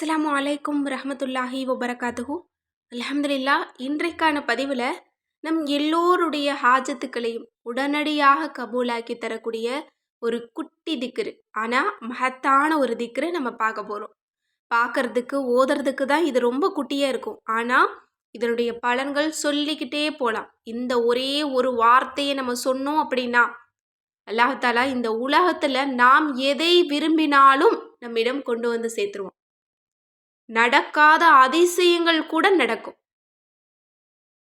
அஸ்லாம் அலைக்கும் ரஹமத்துல்லாஹி வபரகாத்துஹு. அலமதுல்லா இன்றைக்கான பதிவில் நம் எல்லோருடைய ஹாஜத்துக்களையும் உடனடியாக கபூலாக்கி தரக்கூடிய ஒரு குட்டி திக்ரு ஆனால் மகத்தான ஒரு திக்ரு நம்ம பார்க்க போகிறோம் பார்க்கறதுக்கு ஓதுறதுக்கு தான் இது ரொம்ப குட்டியாக இருக்கும். ஆனால் இதனுடைய பலன்கள் சொல்லிக்கிட்டே போகலாம் இந்த ஒரே ஒரு வார்த்தையை நம்ம சொன்னோம் அப்படின்னா அல்லாஹாலா இந்த உலகத்தில் நாம் எதை விரும்பினாலும் நம்மிடம் கொண்டு வந்து சேர்த்துருவோம் நடக்காத அதிசயங்கள் கூட நடக்கும்.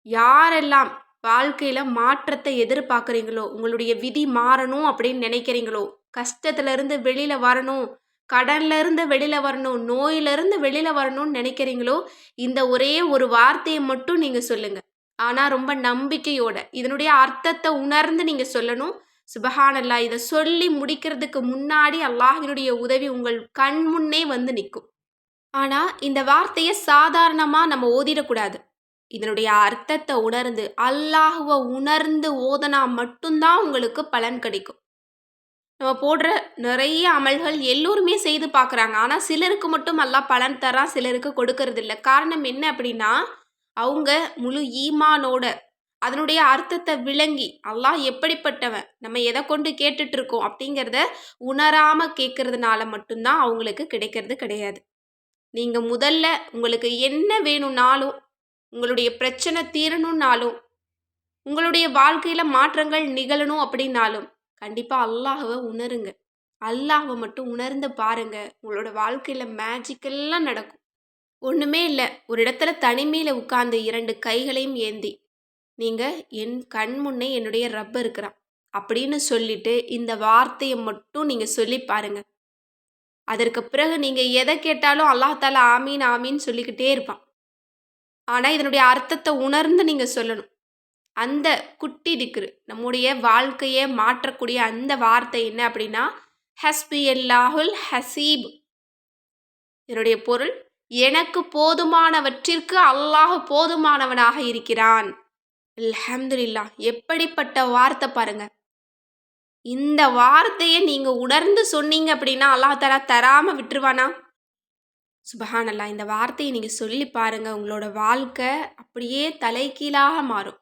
யாரெல்லாம் வாழ்க்கையில மாற்றத்தை எதிர்பார்க்குறீங்களோ உங்களுடைய விதி மாறணும் அப்படின்னு நினைக்கிறீங்களோ கஷ்டத்துல இருந்து வெளியில வரணும் கடன்ல இருந்து வெளியில வரணும் நோயில இருந்து வெளியில வரணும்னு நினைக்கிறீங்களோ இந்த ஒரே ஒரு வார்த்தையை மட்டும் நீங்க சொல்லுங்க. ஆனா ரொம்ப நம்பிக்கையோட இதனுடைய அர்த்தத்தை உணர்ந்து நீங்க சொல்லணும். சுபஹானல்லா இதை சொல்லி முடிக்கிறதுக்கு முன்னாடி அல்லாஹினுடைய உதவி உங்கள் கண் முன்னே வந்து நிற்கும். ஆனால் இந்த வார்த்தையை சாதாரணமாக நம்ம ஓதிடக்கூடாது. இதனுடைய அர்த்தத்தை உணர்ந்து அல்லாஹுவை உணர்ந்து ஓதனா மட்டும்தான் உங்களுக்கு பலன் கிடைக்கும். நம்ம போடுற நிறைய அமல்கள் எல்லோருமே செய்து பார்க்குறாங்க. ஆனால் சிலருக்கு மட்டும் எல்லாம் பலன் தரான் சிலருக்கு கொடுக்கறது இல்லை காரணம் என்ன அப்படின்னா அவங்க முழு ஈமானோட அதனுடைய அர்த்தத்தை விளங்கி அல்லாஹ் எப்படிப்பட்டவன் நம்ம எதை கொண்டு கேட்டுட்ருக்கோம் அப்படிங்கிறத உணராமல் கேட்கறதுனால மட்டும்தான் அவங்களுக்கு கிடைக்கிறது கிடையாது. நீங்கள் முதல்ல உங்களுக்கு என்ன வேணும்னாலும் உங்களுடைய பிரச்சனை தீரணும்னாலும் உங்களுடைய வாழ்க்கையில் மாற்றங்கள் நிகழணும் அப்படின்னாலும் கண்டிப்பாக அல்லாஹவை உணருங்க. அல்லாஹை மட்டும் உணர்ந்து பாருங்க. உங்களோட வாழ்க்கையில் மேஜிக்கெல்லாம் நடக்கும். ஒன்றுமே இல்லை. ஒரு இடத்துல தனிமையில் உட்கார்ந்து இரண்டு கைகளையும் ஏந்தி நீங்கள் என் கண் முன்னே என்னுடைய ரப்ப இருக்கிறான் அப்படின்னு சொல்லிட்டு இந்த வார்த்தையை மட்டும் நீங்கள் சொல்லி பாருங்கள் அதற்கு பிறகு நீங்கள் எதை கேட்டாலும் அல்லாஹால ஆமீன் ஆமீன் சொல்லிக்கிட்டே இருப்பான். ஆனால் இதனுடைய அர்த்தத்தை உணர்ந்து நீங்கள் சொல்லணும். அந்த குட்டி திக்ரு நம்முடைய வாழ்க்கையை மாற்றக்கூடிய அந்த வார்த்தை என்ன அப்படின்னா ஹஸ்பி எல்லாஹுல் ஹசீப். இதனுடைய பொருள் எனக்கு போதுமானவற்றிற்கு அல்லாஹ் போதுமானவனாக இருக்கிறான். அல்ஹம்துலில்லா எப்படிப்பட்ட வார்த்தை பாருங்கள் இந்த வார்த்தையை நீங்கள் உணர்ந்து சொன்னீங்க அப்படின்னா அல்லாஹாலா தராமல் விட்டுருவானா? சுபஹானல்லா இந்த வார்த்தையை நீங்கள் சொல்லி பாருங்கள் உங்களோட வாழ்க்கை அப்படியே தலைகீழாக மாறும்.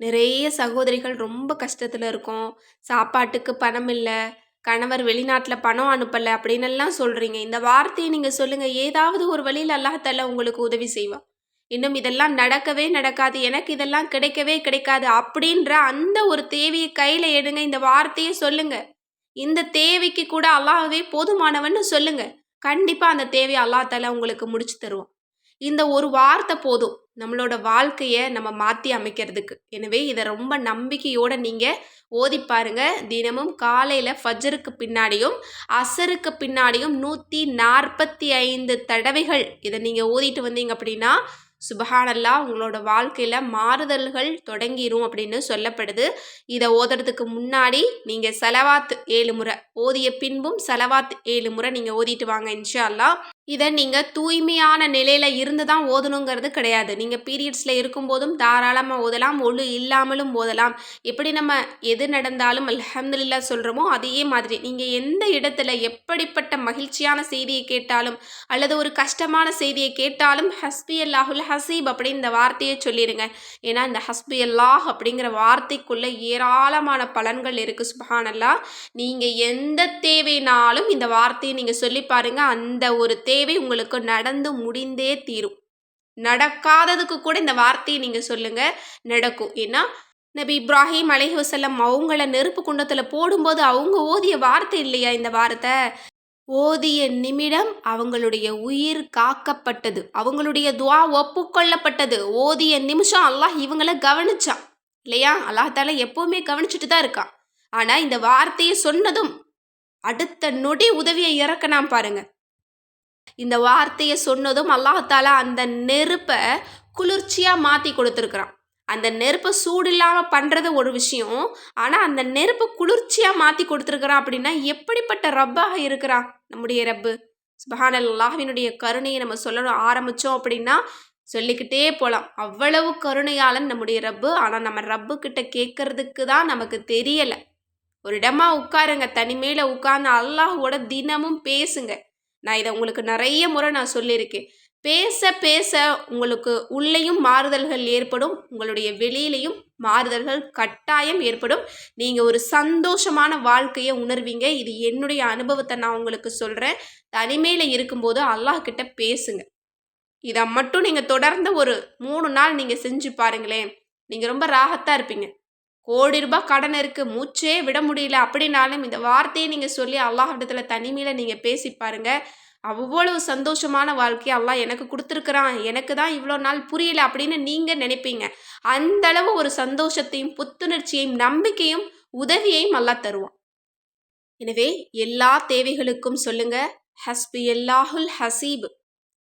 நிறைய சகோதரிகள் ரொம்ப கஷ்டத்தில் இருக்கும். சாப்பாட்டுக்கு பணம் இல்லை. கணவர் வெளிநாட்டில் பணம் அனுப்பலை அப்படின்னு எல்லாம் சொல்கிறீங்க இந்த வார்த்தையை நீங்கள் சொல்லுங்கள் ஏதாவது ஒரு வழியில் அல்லாஹ் தலா உங்களுக்கு உதவி செய்வா இன்னும் இதெல்லாம் நடக்கவே நடக்காது. எனக்கு இதெல்லாம் கிடைக்கவே கிடைக்காது. அப்படின்ற அந்த ஒரு தேவையை கையில் எடுங்க. இந்த வார்த்தையை சொல்லுங்க. இந்த தேவைக்கு கூட அல்லாஹவே போதுமானவன்னு சொல்லுங்க. கண்டிப்பாக அந்த தேவையை அல்லாத்தால உங்களுக்கு முடிச்சு தருவோம் இந்த ஒரு வார்த்தை போதும். நம்மளோட வாழ்க்கையை நம்ம மாற்றி அமைக்கிறதுக்கு. எனவே இதை ரொம்ப நம்பிக்கையோடு நீங்கள் ஓதி பாருங்க. தினமும் காலையில் ஃபஜருக்கு பின்னாடியும் அசருக்கு பின்னாடியும் நூற்றி நாற்பத்தி ஐந்து தடவைகள் இதை நீங்கள் ஓதிட்டு வந்தீங்க அப்படின்னா சுபஹானல்லா உங்களோட வாழ்க்கையில் மாறுதல்கள் தொடங்கிரும் அப்படின்னு சொல்லப்படுது. இதை ஓதுறதுக்கு முன்னாடி நீங்கள் செலவாத்து ஏழு முறை ஓதிய பின்பும் செலவாத் ஏழு முறை நீங்கள் ஓதிட்டு வாங்க இன்ஷா அல்லா இதை நீங்கள் தூய்மையான நிலையில் இருந்து தான் ஓதணுங்கிறது கிடையாது. நீங்கள் பீரியட்ஸில் இருக்கும்போதும் தாராளமாக ஓதலாம் ஒழு இல்லாமலும் ஓதலாம். எப்படி நம்ம எது நடந்தாலும் அலமதுல்லா சொல்கிறோமோ அதே மாதிரி. நீங்கள் எந்த இடத்துல எப்படிப்பட்ட மகிழ்ச்சியான செய்தியை கேட்டாலும் அல்லது ஒரு கஷ்டமான செய்தியை கேட்டாலும் ஹஸ்பி அல்லாஹுல் ஹசீப் அப்படின்னு இந்த வார்த்தையை சொல்லிடுங்க ஏன்னா இந்த ஹஸ்பி அல்லாஹ் அப்படிங்கிற வார்த்தைக்குள்ளே ஏராளமான பலன்கள் இருக்குது சுபானல்லா நீங்கள் எந்த தேவைனாலும் இந்த வார்த்தையை நீங்கள் சொல்லி பாருங்கள் அந்த ஒரு தே தேவை உங்களுக்கு நடந்து முடிந்தே தீரும். நடக்காததுக்கு கூட இந்த வார்த்தையை நீங்கள் சொல்லுங்கள் நடக்கும். ஏன்னா நபி இப்ராஹிம் அலஹி வசல்லம் அவங்கள நெருப்பு குண்டத்தில் போடும்போது அவங்க ஓதிய வார்த்தை இல்லையா இந்த வார்த்தை? ஓதிய நிமிடம் அவங்களுடைய உயிர் காக்கப்பட்டது. அவங்களுடைய துவா ஒப்புக்கொள்ளப்பட்டது. ஓதிய நிமிஷம் அல்லாஹ் இவங்கள கவனிச்சான். இல்லையா? அல்லாஹால எப்பவுமே கவனிச்சுட்டு தான் இருக்கான். ஆனால் இந்த வார்த்தையை சொன்னதும் அடுத்த நொடி உதவியை இறக்கனாம் பாருங்கள் இந்த வார்த்தையை சொன்னதும் அல்லாஹால அந்த நெருப்பை குளிர்ச்சியாக மாற்றி கொடுத்துருக்குறான். அந்த நெருப்பை சூடு இல்லாமல் பண்ணுறது ஒரு விஷயம் ஆனால் அந்த நெருப்பை குளிர்ச்சியாக மாற்றி கொடுத்துருக்குறான் அப்படின்னா எப்படிப்பட்ட ரப்பாக இருக்கிறான் நம்முடைய ரப்பு? சுபஹான் அல்லாஹினுடைய கருணையை நம்ம சொல்லணும் ஆரம்பித்தோம் அப்படின்னா சொல்லிக்கிட்டே போகலாம் அவ்வளவு கருணையாளன் நம்முடைய ரப்பு ஆனால் நம்ம ரப்பு கிட்ட கேட்கறதுக்கு தான் நமக்கு தெரியலை. ஒரு இடமா உட்காருங்க தனிமையில் உட்கார்ந்து அல்லாஹோட தினமும் பேசுங்க. நான் இதை உங்களுக்கு நிறைய முறை நான் சொல்லியிருக்கேன். பேச பேச உங்களுக்கு உள்ளேயும் மாறுதல்கள் ஏற்படும். உங்களுடைய வெளியிலையும் மாறுதல்கள் கட்டாயம் ஏற்படும். நீங்கள் ஒரு சந்தோஷமான வாழ்க்கையை உணர்வீங்க. இது என்னுடைய அனுபவத்தை நான் உங்களுக்கு சொல்கிறேன் தனிமையில் இருக்கும்போது அல்லாஹ் கிட்ட பேசுங்க. இதை மட்டும் நீங்கள் தொடர்ந்து ஒரு மூணு நாள் நீங்கள் செஞ்சு பாருங்களேன். நீங்கள் ரொம்ப ராகத்தாக இருப்பீங்க. கோடி ரூபாய் கடன் இருக்குது மூச்சே விட முடியல அப்படின்னாலும் இந்த வார்த்தையை நீங்கள் சொல்லி அல்லாஹிடத்தில் தனிமையில் நீங்கள் பேசி பாருங்கள் அவ்வளவு சந்தோஷமான வாழ்க்கையை அல்லாஹ் எனக்கு கொடுத்துருக்குறான். எனக்கு தான் இவ்வளோ நாள் புரியல அப்படின்னு நீங்கள் நினைப்பீங்க. அந்தளவு ஒரு சந்தோஷத்தையும் புத்துணர்ச்சியையும் நம்பிக்கையும் உதவியையும் அல்லாஹ் தருவான். எனவே எல்லா தேவைகளுக்கும் சொல்லுங்க ஹஸ்பி எல்லாஹுல் ஹசீப்.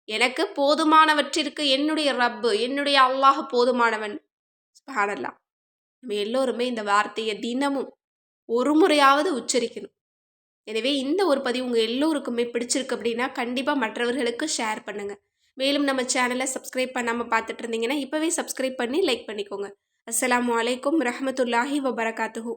எனக்கு போதுமானவற்றிற்கு என்னுடைய ரப்பு என்னுடைய அல்லாஹ் போதுமானவன். பாடலாம் நம்ம எல்லோருமே இந்த வார்த்தையை தினமும் ஒரு முறையாவது உச்சரிக்கணும். எனவே இந்த ஒரு பதிவு உங்கள் எல்லோருக்குமே பிடிச்சிருக்கு அப்படின்னா கண்டிப்பாக மற்றவர்களுக்கு ஷேர் பண்ணுங்கள் மேலும் நம்ம சேனலை சப்ஸ்கிரைப் பண்ணாமல் பார்த்துட்டு இருந்தீங்கன்னா இப்போவே சப்ஸ்கிரைப் பண்ணி லைக் பண்ணிக்கோங்க. அஸ்லாம் வலைக்கம் ரஹமத்துல்லாஹி வபரகாத்துஹூ.